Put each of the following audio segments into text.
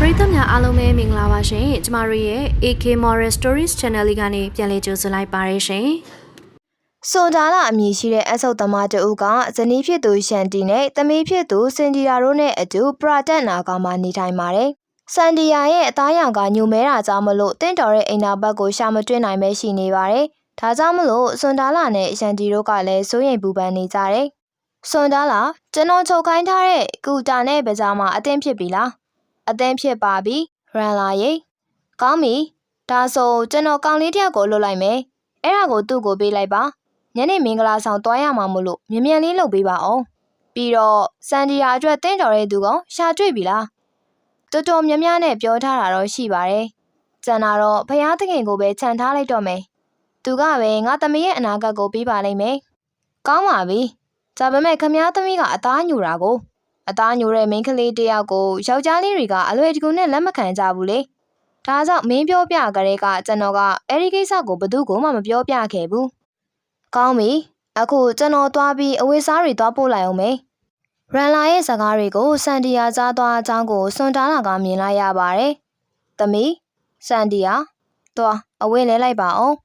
ပရိသတ်များအားလုံးပဲမင်္ဂလာပါရှင်ကျမတို့ရဲ့ AK Moral Stories Channel လေးကနေပြန်လည်ကြိုဆိုလိုက်ပါရရှင်ဆိုဒါလာအမည်ရှိတဲ့အဆုတ်သမားတဦးကဇနီးဖြစ်သူရှန်တီနဲ့သမီးဖြစ်သူစင်ဒီယာတို့နဲ့အတူပရာတက်နာကောင်မှနေထိုင်ပါတယ်။စန်ဒီယာရဲ့အသားရောင်ကညူမဲတာကြောင့်မလို့တင့်တော်တဲ့အိမ်နာဘက်ကိုရှာမတွင်းနိုင်ပဲရှိနေပါတယ်။ဒါကြောင့်မလို့စွန်ဒါလာနဲ့ရှန်တီတို့ကလည်းစိုးရိမ်ပူပန်နေကြတယ်။စွန်ဒါလာကျွန်တော်ချုပ်ခိုင်းထားတဲ့ကူတာနဲ့ပကြားမှာအသင်းဖြစ်ပြီလား။ အသင်းဖြစ်ပါပြီ။ရန်လာရေ။ကောင်းပြီ။ဒါဆိုကျွန်တော်ကောင်လေးတစ်ယောက်ကိုလွတ်လိုက်မယ်။အဲ့ဒါကိုသူ့ကိုပေးလိုက်ပါ။ ညနေမင်္ဂလာဆောင်တွားရမှာမို့လို့မြ мян လေးလုပ်ပေးပါအောင်ပြီးတော့စန်ဒီယာအတွက်တင်းတော်တဲ့သူကောင်ရှာတွေ့ပြီလားတော်တော်များများနဲ့ပြောထားတာတော့ရှိပါတယ်ကျန်တာတော့ဖယားသခင်ကိုပဲခြံထားလိုက်တော့မယ်သူကပဲငါသမီးရဲ့အနာဂတ်ကိုပြီးပါလိမ့်မယ်ကောင်းပါပြီဒါပေမဲ့ခမည်းသမီးကအသားညူတာကို အသားညူတဲ့မိန်းကလေးတယောက်ကိုယောက်ျားလေးတွေကအလွယ်တကူနဲ့လက်မခံကြဘူးလေဒါကြောင့်မင်းပြောပြကြတဲ့ကကျွန်တော်ကအဲ့ဒီကိစ္စကိုဘယ်သူမှမပြောပြခဲ့ဘူးကောင်းပြီအခုကျွန်တော်သွားပြီးအဝေးစားတွေသွားပို့လိုက်အောင်မယ်ရန်လာရဲ့စကားတွေကိုစန်တီယာကြားသွားအကြောင်းကိုစွန်တားလာကမြင်လိုက်ရပါတယ်သမီးစန်တီယာသွားအဝေးလဲလိုက်ပါအောင်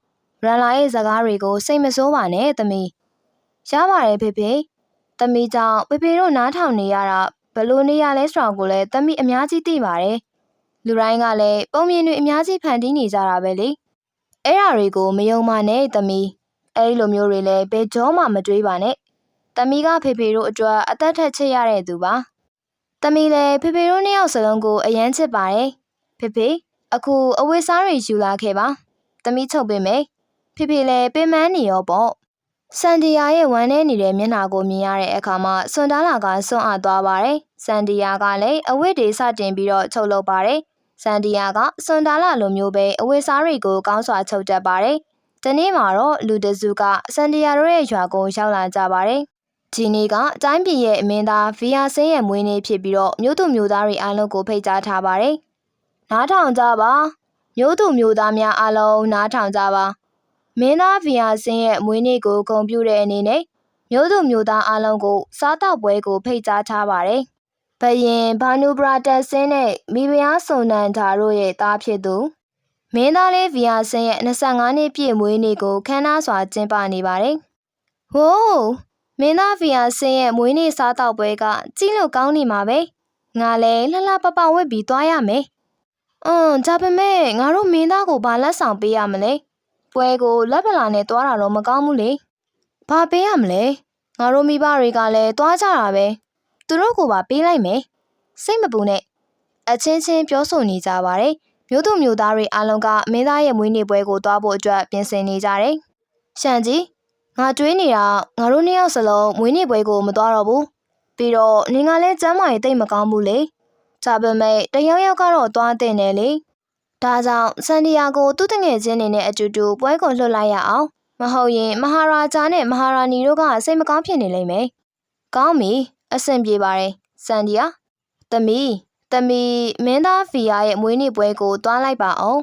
ရန်လာရဲ့စကားတွေကိုစိတ်မဆိုးပါနဲ့သမီးရပါတယ်ဖေဖေ သမီးကြောင့်ဖေဖေတို့နားထောင်နေရတာဘယ်လိုနေရလဲဆိုတာကိုလည်းသမီးအများကြီးသိပါတယ်လူတိုင်းကလည်းပုံမြင်တွေအများကြီးဖန်တီးနေကြတာပဲလေအဲ့ဓာတွေကိုမယုံပါနဲ့သမီးအဲ့ဒီလိုမျိုးတွေလည်းဘယ်ကြောမှမတွေးပါနဲ့။တမီးကဖေဖေတို့အတွက်အသက်ထက်ချစ်ရတဲ့သူပါ။တမီးလည်းဖေဖေတို့နှစ်ယောက်စလုံးကိုအယမ်းချစ်ပါတယ်။ဖေဖေအခုအဝေးစားတွေယူလာခဲ့ပါ။တမီးချုပ်ပေးမယ်။ဖေဖေလည်းပင်မနေရောပေါ့။ စန်ဒီယာရဲ့ဝမ်းထဲနေတဲ့မျက်နှာကိုမြင်ရတဲ့အခါမှာစွန်ဒါလာကစွန့်အားသွားပါတယ်။စန်ဒီယာကလည်းအဝတ်တွေစတင်ပြီးတော့ချုပ်လုပ်ပါတယ်။စန်ဒီယာကစွန်ဒါလာလိုမျိုးပဲအဝေးစားတွေကိုကောင်းစွာချုပ်တတ်ပါတယ်။ဒီနေ့မှာတော့လူတစုကစန်ဒီယာတို့ရဲ့ရွာကိုရောက်လာကြပါတယ်။ဒီနေ့ကတိုင်းပြည်ရဲ့အမင်းသားဗီယာဆင်းရဲ့မွေးနေ့ဖြစ်ပြီးတော့မြို့သူမြို့သားတွေအားလုံးကိုဖိတ်ကြားထားပါတယ်။နားထောင်ကြပါမြို့သူမြို့သားများအားလုံးနားထောင်ကြပါ မင်းသားဗီယာဆင်းရဲ့မွေးနေ့ကိုဂုဏ်ပြုတဲ့အနေနဲ့မြို့သူမြို့သားအားလုံးကို စားတော့ပွဲကိုဖိတ်ကြားထားပါတယ်။ဘယင်ဘာနူဘရာတက်ဆင်းနဲ့မိဖုရားစုံနန်ဓာတို့ရဲ့သားဖြစ်သူမင်းသားလေးဗီယာဆင်းရဲ့25နှစ်ပြည့်မွေးနေ့ကိုခမ်းနားစွာကျင်းပနေပါတယ်။ဟိုးမင်းသားဗီယာဆင်းရဲ့မွေးနေ့စားတော့ပွဲကကြည့်လို့ကောင်းနေမှာပဲ။ငါလည်းလှလှပပဝတ်ပြီးသွားရမယ်။အင်းဒါပေမဲ့ငါတို့မင်းသားကိုဘာလက်ဆောင်ပေးရမလဲ။ ပွဲကိုလက်ပလာနဲ့သွားတာတော့မကောင်းဘူးလေ။ဘာပေးရမလဲ။ငါတို့မိဘတွေကလည်းသွားကြတာပဲ။သူတို့ကိုပါပေးလိုက်မယ်။စိတ်မပူနဲ့။အချင်းချင်းပြောဆိုနေကြပါတယ်။မြို့သူမြို့သားတွေအားလုံးကမင်းသားရဲ့မွေးနေ့ပွဲကိုသွားဖို့အတွက်ပြင်ဆင်နေကြတယ်။ရှန်ကြီးငါတွေးနေတာငါတို့နှစ်ယောက်စလုံးမွေးနေ့ပွဲကိုမသွားတော့ဘူး။ပြီးတော့နင်ကလည်းကျမ်းမာရေးတိတ်မကောင်းဘူးလေ။ဒါပေမဲ့တယောက်ယောက်ကတော့သွားတဲ့နေလေ။ ဒါကြောင့်စန်ဒီယာကိုသူ့တငယ်ချင်းတွေနဲ့အတူတူပွဲကိုလွှတ်လိုက်ရအောင်။မဟုတ်ရင်မဟာရာဂျာနဲ့မဟာရာနီတို့ကစိတ်မကောင်းဖြစ်နေလိမ့်မယ်။ကောင်းပြီအဆင်ပြေပါတယ်စန်ဒီယာတမီးတမီမင်းသားဖီယာရဲ့မွေးနေ့ပွဲကိုတွားလိုက်ပါအောင်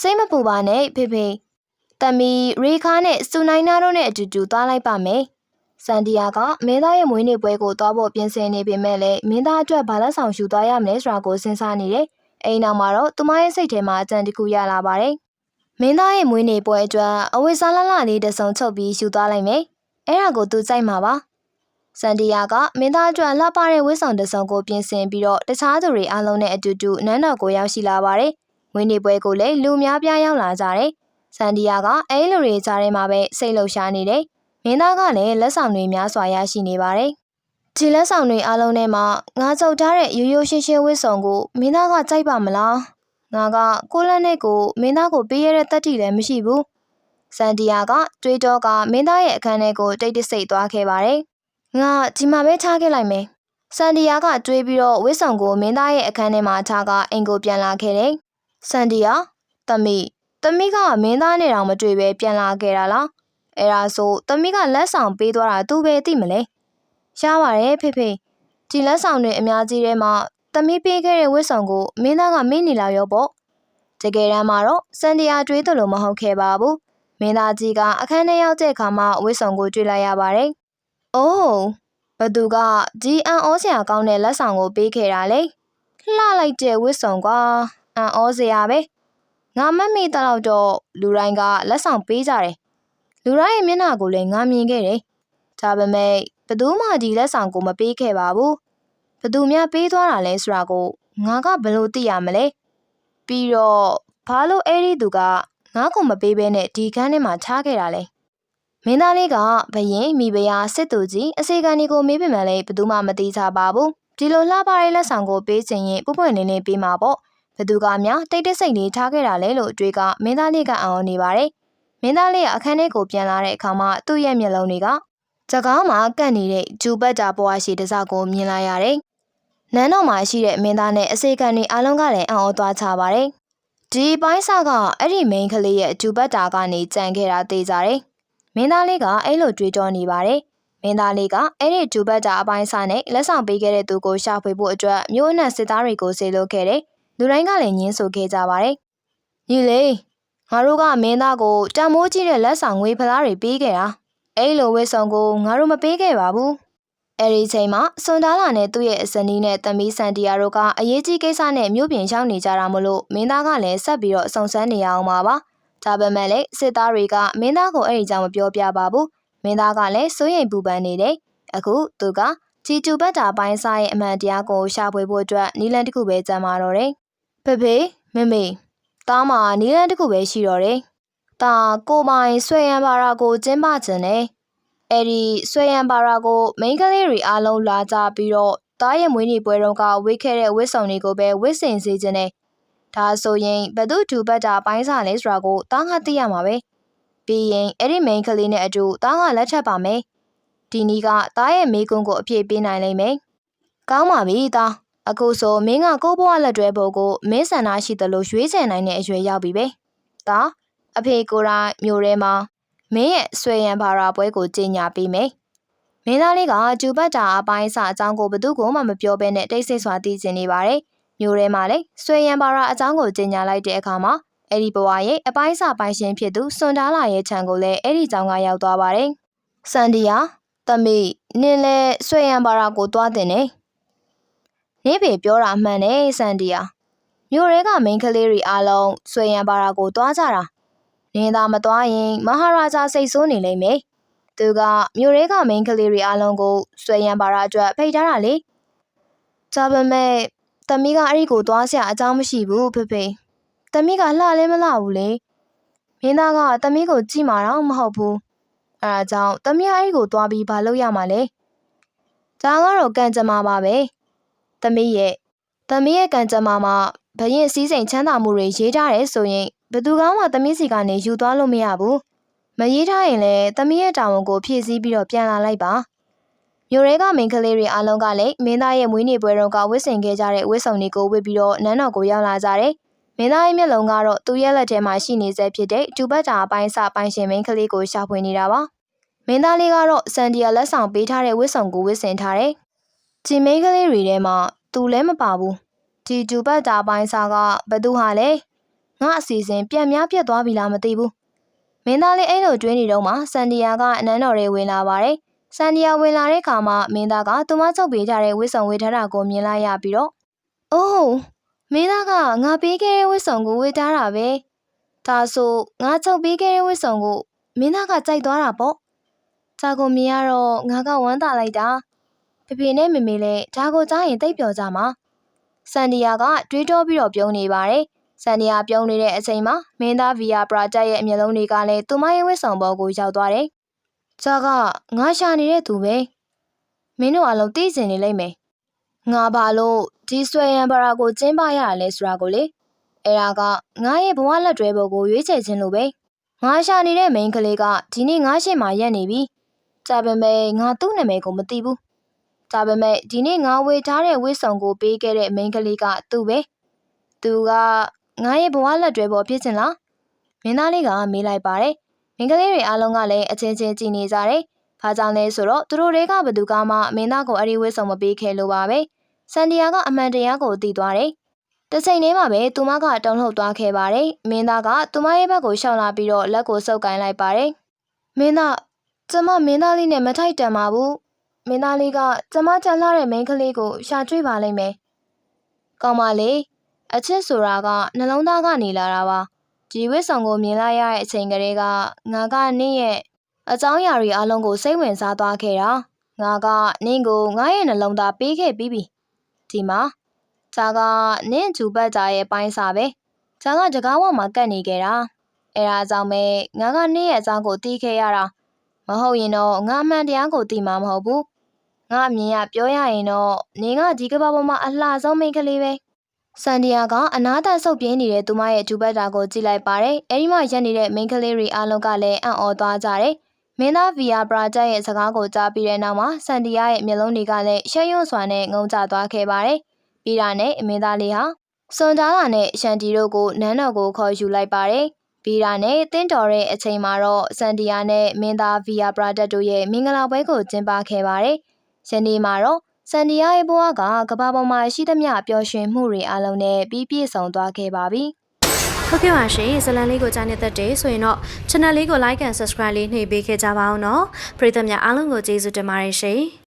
စိတ်မပူပါနဲ့ဖေဖေတမီရေခါနဲ့စူနိုင်နာတို့နဲ့အတူတူတွားလိုက်ပါမယ်စန်ဒီယာကမင်းသားရဲ့မွေးနေ့ပွဲကိုတွားဖို့ပြင်ဆင်နေပေမဲ့လည်းမင်းသားအတွက်ဘာလက်ဆောင်ယူသွားရမလဲဆိုတာကိုစဉ်းစားနေတယ် အိမ်နောက်မှာတော့သူမရဲ့စိတ်ထဲမှာအကြံတစ်ခုရလာပါတယ်မင်းသားရဲ့မွေးနေ့ပွဲအတွက်အဝိစားလလလေးတစ်စုံချုပ်ပြီးယူသွားလိုက်မယ်အဲ့ဒါကိုသူကြိုက်မှာပါစန်ဒီယာကမင်းသားအတွက်လှပတဲ့ဝိဆောင်တစ်စုံကိုပြင်ဆင်ပြီးတော့တခြားသူတွေအားလုံးနဲ့အတူတူနန်းတော်ကိုရောက်ရှိလာပါတယ်။ဝင်းနေပွဲကိုလည်းလူများပြားရောက်လာကြတယ်။စန်ဒီယာကအဲလူတွေကြားထဲမှာပဲစိတ်လှုပ်ရှားနေတယ်။မင်းသားကလည်းလက်ဆောင်တွေများစွာရရှိနေပါတယ်။ ဒီလက်ဆောင်တွေအားလုံးထဲမှာငါကြုတ်ထားတဲ့ရိုးရိုးရှင်းရှင်းဝိဆောင်ကိုမင်းသားကကြိုက်ပါမလား။ငါကကိုလက်နဲ့ကိုမင်းသားကိုပေးရတဲ့တတ်တိလည်းမရှိဘူး။စန်ဒီယာကတွေးတော့ကမင်းသားရဲ့အခန်းထဲကိုတိတ်တဆိတ်သွားခဲ့ပါတယ်။ငါဒီမှာပဲထားခဲ့လိုက်မယ်။စန်ဒီယာကတွေးပြီးတော့ဝစ်ဆောင်ကိုမင်းသားရဲ့အခန်းထဲမှာထားကအင်ကိုပြန်လာခဲ့တယ်။စန်ဒီယာတမီတမီကမင်းသားနဲ့တောင်မတွေ့ပဲပြန်လာခဲ့တာလား။အဲ့ဒါဆိုတမီကလက်ဆောင်ပေးသွားတာသူပဲသိမလဲ။ ရပါတယ်ဖေဖေ။ဒီလက်ဆောင်တွေအများကြီးထဲမှာတမီပေးခဲ့တဲ့ဝစ်ဆောင်ကိုမင်းသားကမင်းနေလာရောပေါ့။တကယ်တမ်းမှာတော့စန်ဒီယာတွေးသလိုမဟုတ်ခဲ့ပါဘူး။မင်းသားကြီးကအခန်းထဲရောက်တဲ့အခါမှာဝစ်ဆောင်ကိုတွေ့လိုက်ရပါတယ်။အိုးဘသူကဒီအန်ဩစရာကောင်းတဲ့လက်ဆောင်ကိုပေးခဲ့တာလေလှလိုက်တဲ့ဝစ်စုံကွာအံ့ဩစရာပဲငါမတ်မိတလောက်တော့လူတိုင်းကလက်ဆောင်ပေးကြတယ်လူတိုင်းရဲ့မျက်နှာကိုလည်းငါမြင်ခဲ့တယ်ဒါပေမဲ့ဘယ် သူမှဒီလက်ဆောင်ကိုမပေးခဲ့ပါဘူးဘယ်သူများပေးသွားတာလဲဆိုတာကိုငါကဘယ်လိုသိရမလဲပြီးတော့ဘာလို့အဲ့ဒီသူကငါ့ကိုမပေးဘဲနဲ့ဒီခန်းထဲမှာထားခဲ့တာလဲမင်းသားလေးကဘရင်မိဖုရားစစ်သူကြီးအစီကန်ဒီကိုမေးပြမှလည်းဘယ်သူမှမသိကြပါဘူးဒီလိုလှပတဲ့လက်ဆောင်ကိုပေးချင်ရင်ပွပွင့်လင်းလင်းပေးမှာပေါ့ဘယ်သူကများတိတ်တိတ်ဆိတ်လေးထားခဲ့တာလဲလို့အတွေးကမင်းသားလေးကအံ့ဩနေပါတယ်မင်းသားလေးကအခန်းထဲကိုပြန်လာတဲ့အခါမှာသူ့ရဲ့မျက်လုံးတွေက စကားမှာကန့်နေတဲ့ဂျူဘတ်တာဘွားရှိတစ်စကိုမြင်လာရတယ်နန်းတော်မှာရှိတဲ့မင်းသားနဲ့အစေကန်တွေအားလုံးကလည်းအံ့ဩသွားချပါတယ်ဒီပိုင်းစားကအဲ့ဒီမိန်းကလေးရဲ့ဂျူဘတ်တာကနေကြံခဲ့တာသိကြတယ်မင်းသားလေးကအဲ့လိုတွေးတောနေပါတယ်မင်းသားလေးကအဲ့ဒီဂျူဘတ်တာအပိုင်းစားနဲ့လက်ဆောင်ပေးခဲ့တဲ့သူကိုရှာဖွေဖို့အတွက်မြို့အနှံ့စစ်သားတွေကိုဆေလွတ်ခဲ့တယ်လူတိုင်းကလည်းညင်းဆိုခဲ့ကြပါတယ်ညီလေးငါတို့ကမင်းသားကိုတံမိုးကြီးတဲ့လက်ဆောင်ငွေဖလားတွေပေးခဲ့တာ အဲ့လိုဝစ်ဆောင်ကိုငါတို့မပေးခဲ့ပါဘူးအဲ့ဒီချိန်မှာစွန်ဒါလာနဲ့သူ့ရဲ့အစနီးနဲ့သမီးစန်တီယာတို့ကအရေးကြီးကိစ္စနဲ့မြို့ပြင်ရောက်နေကြတာမလို့မင်းသားကလည်းဆက်ပြီးတော့စုံစမ်းနေရအောင်ပါပါဒါပေမဲ့လည်းစစ်သားတွေကမင်းသားကိုအဲ့ဒီကြောင်မပြောပြပါဘူးမင်းသားကလည်းစိုးရိမ်ပူပန်နေတယ်အခုသူကချီကျူဘတ်တာပိုင်းစားရဲ့အမှန်တရားကိုရှာဖွေဖို့အတွက်နီလန်တစ်ခုပဲကြံပါတော့တယ်ဖေဖေမမေတားမှာနီလန်တစ်ခုပဲရှိတော့တယ် တာကိုပိုင်ဆွေရန်ပါရာကိုကျင်းပခြင်းနဲ့အဲ့ဒီဆွေရန်ပါရာကိုမိန်းကလေးတွေအားလုံးလာကြပြီးတော့တားရဲ့မွေးနေ့ပွဲတုန်းကဝစ်ခဲ့တဲ့ဝစ်စုံတွေကိုပဲဝစ်စင်စေခြင်းနဲ့ဒါဆိုရင်ဘသူဒူဘတ်တာပိုင်းစားလဲဆိုတာကိုတားငါသိရမှာပဲပြီးရင်အဲ့ဒီမိန်းကလေးနဲ့အတူတားငါလက်ထပ်ပါမယ်ဒီနီးကတားရဲ့မိကုန်းကိုအပြည့်ပေးနိုင်လိမ့်မယ်ကောင်းပါပြီတားအခုဆိုမင်းကကိုဘွားလက်တွဲဖို့ကိုမင်းဆန္ဒရှိသလိုရွေးချယ်နိုင်တဲ့အရွယ်ရောက်ပြီပဲတား အဖေကိုယ်တိုင်မျိုးထဲမှာမင်းရဲ့ဆွေရန်ဘာရာပွဲကိုကြီးညာပေးမယ်မင်းသားလေးကကျူပတ်တာအပိုင်းအစအကြောင်းကိုဘသူ့ကိုမှမပြောဘဲနဲ့တိတ်ဆိတ်စွာသိကျင်နေပါတယ်မျိုးထဲမှာလေဆွေရန်ဘာရာအကြောင်းကိုကြီးညာလိုက်တဲ့အခါမှာအဲ့ဒီဘဝရဲ့အပိုင်းအစပိုင်းရှင်ဖြစ်သူစွန်ဒါလာရဲ့ခြံကိုလည်းအဲ့ဒီကြောင်ကရောက်သွားပါတယ်စန်ဒီယာသမီးနင်းလဲဆွေရန်ဘာရာကိုတွားတင်နေနေပေပြောတာမှန်တယ်စန်ဒီယာမြို့ရဲကမိန်းကလေးတွေအားလုံးဆွေရန်ဘာရာကိုတွားကြတာ နင်းသာမတွားရင် မဟာရာဇာစိတ်ဆိုးနေလိမ့်မယ်သူကမြို့ရဲကမိန်းကလေးတွေအားလုံးကိုဆွေရန်ဘာရာအတွက်ဖိတ်ထားတာလေဒါပေမဲ့တမီးကအဲ့ဒီကိုတွားစရာအကြောင်းမရှိဘူးဖေဖေတမီးကလှလဲမလှဘူးလေမင်းသားကတမီးကိုကြည့်မှာတော့မဟုတ်ဘူးအဲဒါကြောင့်တမီးကအဲ့ဒီကိုတွားပြီးဘာလုပ်ရမှာလဲဒါကတော့ကံကြမ္မာပါပဲတမီးရဲ့တမီးရဲ့ကံကြမ္မာမှာဘရင်စည်းစိမ်ချမ်းသာမှုတွေရေးထားတယ်ဆိုရင် ဘယ်သူကမှတမီးစီကနေယူသွားလို့မရဘူးမရေးထားရင်လည်းတမီးရဲ့တာဝန်ကိုဖြည့်ဆည်းပြီးတော့ပြန်လာလိုက်ပါမြို့ရဲကမိန်းကလေးတွေအားလုံးကလည်းမင်းသားရဲ့မွေးနေ့ပွဲတော်ကဝစ်ဆင်ခဲ့ကြတဲ့ဝစ်စုံတွေကိုဝစ်ပြီးတော့နန်းတော်ကိုရောက်လာကြတယ်မင်းသားရဲ့မျက်လုံးကတော့သူ့ရဲ့လက်ထဲမှာရှိနေစေဖြစ်တဲ့တူပတ်တာအပိုင်းစပိုင်းရှင်မိန်းကလေးကိုရှာဖွေနေတာပါမင်းသားလေးကတော့စန်ဒီယာလက်ဆောင်ပေးထားတဲ့ဝစ်စုံကိုဝစ်ဆင်ထားတယ်ဒီမိန်းကလေးတွေထဲမှာသူလည်းမပါဘူးဒီတူပတ်တာအပိုင်းစကဘသူဟာလဲ ငါအစီအစဉ်ပြက်များပြက်သွားပြီလားမသိဘူးမင်းသားလေးအဲ့လိုတွင်းနေတော့မှစန်ဒီယာကအနန်းတော်ထဲဝင်လာပါတယ်စန်ဒီယာဝင်လာတဲ့အခါမှာမင်းသားကသူမချုပ်ပေးကြတဲ့ဝစ်စုံဝေထားတာကိုမြင်လိုက်ရပြီးတော့အိုးမင်းသားကငါပေးခဲ့တဲ့ဝစ်စုံကိုဝေထားတာပဲဒါဆိုငါချုပ်ပေးခဲ့တဲ့ဝစ်စုံကိုမင်းသားကကြိုက်သွားတာပေါ့ဒါကိုမြင်ရတော့ငါကဝမ်းသာလိုက်တာဖေဖေနဲ့မေမေလည်းဒါကိုကြားရင်တိတ်ပျော်ကြမှာစန်ဒီယာကတွေးတောပြီးတော့ပြုံးနေပါတယ် စန်ဒီယာပြုံးနေတဲ့အချိန်မှာမင်းသားဗီယာပရာဂျက်ရဲ့အမျက်လုံးတွေကလည်းသူမရဲ့ဝစ်ဆောင်ပေါ်ကိုရောက်သွားတယ်။ဂျာကငါရှာနေတဲ့သူပဲ။မင်းတို့အလုံးသိစင်နေလိမ့်မယ်။ငါဘာလို့ဒီဆွဲရန်ပရာကိုကျင်းပရရလဲဆိုတာကိုလေ။အဲဒါကငါရဲ့ဘဝလက်တွဲပေါ်ကိုရွေးချယ်ခြင်းလို့ပဲ။ငါရှာနေတဲ့မိန်းကလေးကဒီနေ့ငါရှေ့မှာရက်နေပြီ။ဒါပေမဲ့ငါသူ့နာမည်ကိုမသိဘူး။ဒါပေမဲ့ဒီနေ့ငါဝေထားတဲ့ဝစ်ဆောင်ကိုပေးခဲ့တဲ့မိန်းကလေးကသူ့ပဲ။သူက ငါရဲ့ဘဝလက်တွဲပေါ်ဖြစ်ချင်လားမင်းသားလေးကမေးလိုက်ပါတယ်မင်းကလေးတွေအားလုံးကလည်းအချင်းချင်းကြည်နေကြတယ်ဘာကြောင့်လဲဆိုတော့သူတို့တွေကဘသူကမှမင်းသားကိုအရီဝစ်ဆောင်မပေးခဲ့လို့ပါပဲစန်တီယာကအမှန်တရားကိုသိသွားတယ်တချိန်လေးမှာပဲသူမကတုံ့လှုပ်သွားခဲ့ပါတယ်မင်းသားကသူမရဲ့ဘက်ကိုရှောင်လာပြီးတော့လက်ကိုဆုပ်ကိုင်းလိုက်ပါတယ်မင်းသားကျမမင်းသားလေးနဲ့မထိုက်တန်ပါဘူးမင်းသားလေးကကျမကြံလာတဲ့မိန်းကလေးကိုရှာတွေ့ပါလိမ့်မယ်ကောင်းပါလေ အချစ်ဆိုတာကနှလုံးသားကနေလာတာပါဒီဝစ်ဆောင်ကိုမြင်လိုက်ရတဲ့အချိန်ကလေးကငါကနင့်ရဲ့အကြောင်းအရာတွေအလုံးကိုစိတ်ဝင်စားသွားခဲ့တာငါကနင့်ကိုငါရဲ့နှလုံးသားပေးခဲ့ပြီးပြီဒီမှာဒါကနင့်ဂျူပတ်ဂျာရဲ့ပိုင်းစာပဲဒါကတကားဝမှာကတ်နေခဲ့တာအဲဒါကြောင့်ပဲငါကနင့်ရဲ့အကြောင်းကိုတီးခဲ့ရတာမဟုတ်ရင်တော့ငါအမှန်တရားကိုတီးမှာမဟုတ်ဘူးငါအမြင်ရပြောရရင်တော့နင်ကဒီကမ္ဘာပေါ်မှာအလှဆုံးမိန်းကလေးပဲ ဆန်ဒီယာကအနာတဆုပ်ပြင်းနေတဲ့သူမရဲ့ဂျူဘတ်တာကိုကြည့်လိုက်ပါတယ်အဲဒီမှာရက်နေတဲ့မိန်းကလေးတွေအားလုံးကလည်းအံ့ဩသွားကြတယ်မင်းသားဗီယာပရာဂျက်ရဲ့စကားကိုကြားပြီးတဲ့နောက်မှာဆန်ဒီယာရဲ့မျက်လုံးတွေကလည်းရှက်ရွံ့စွာနဲ့ငုံကြသွားခဲ့ပါတယ်ပြီးတာနဲ့မင်းသားလေးဟာစွန်ကြားလာနဲ့ရှန်တီတို့ကိုနန်းတော်ကိုခေါ်ယူလိုက်ပါတယ်ပြီးတာနဲ့တင်းတော်တဲ့အချိန်မှာတော့ဆန်ဒီယာနဲ့မင်းသားဗီယာပရာဂျက်တို့ရဲ့မင်္ဂလာပွဲကိုကျင်းပခဲ့ပါတယ်ယနေ့မှာတော့ စန်ဒီယာရဲ့ဘဝကကမ္ဘာပေါ်မှာရှိသမျှပျော်ရွှင်မှုတွေအလုံးနဲ့ပြီးပြည့်စုံသွားခဲ့ပါပြီ။ဟုတ်ကဲ့ပါရှင်ဇလန်လေးကိုကြားနေတတ်တယ်ဆိုရင်တော့ channel လေးကို like and subscribe လေးနှိပ်ပေးခဲ့ကြပါအောင်နော်ပရိသတ်များအားလုံးကိုကျေးဇူးတင်ပါတယ်ရှင်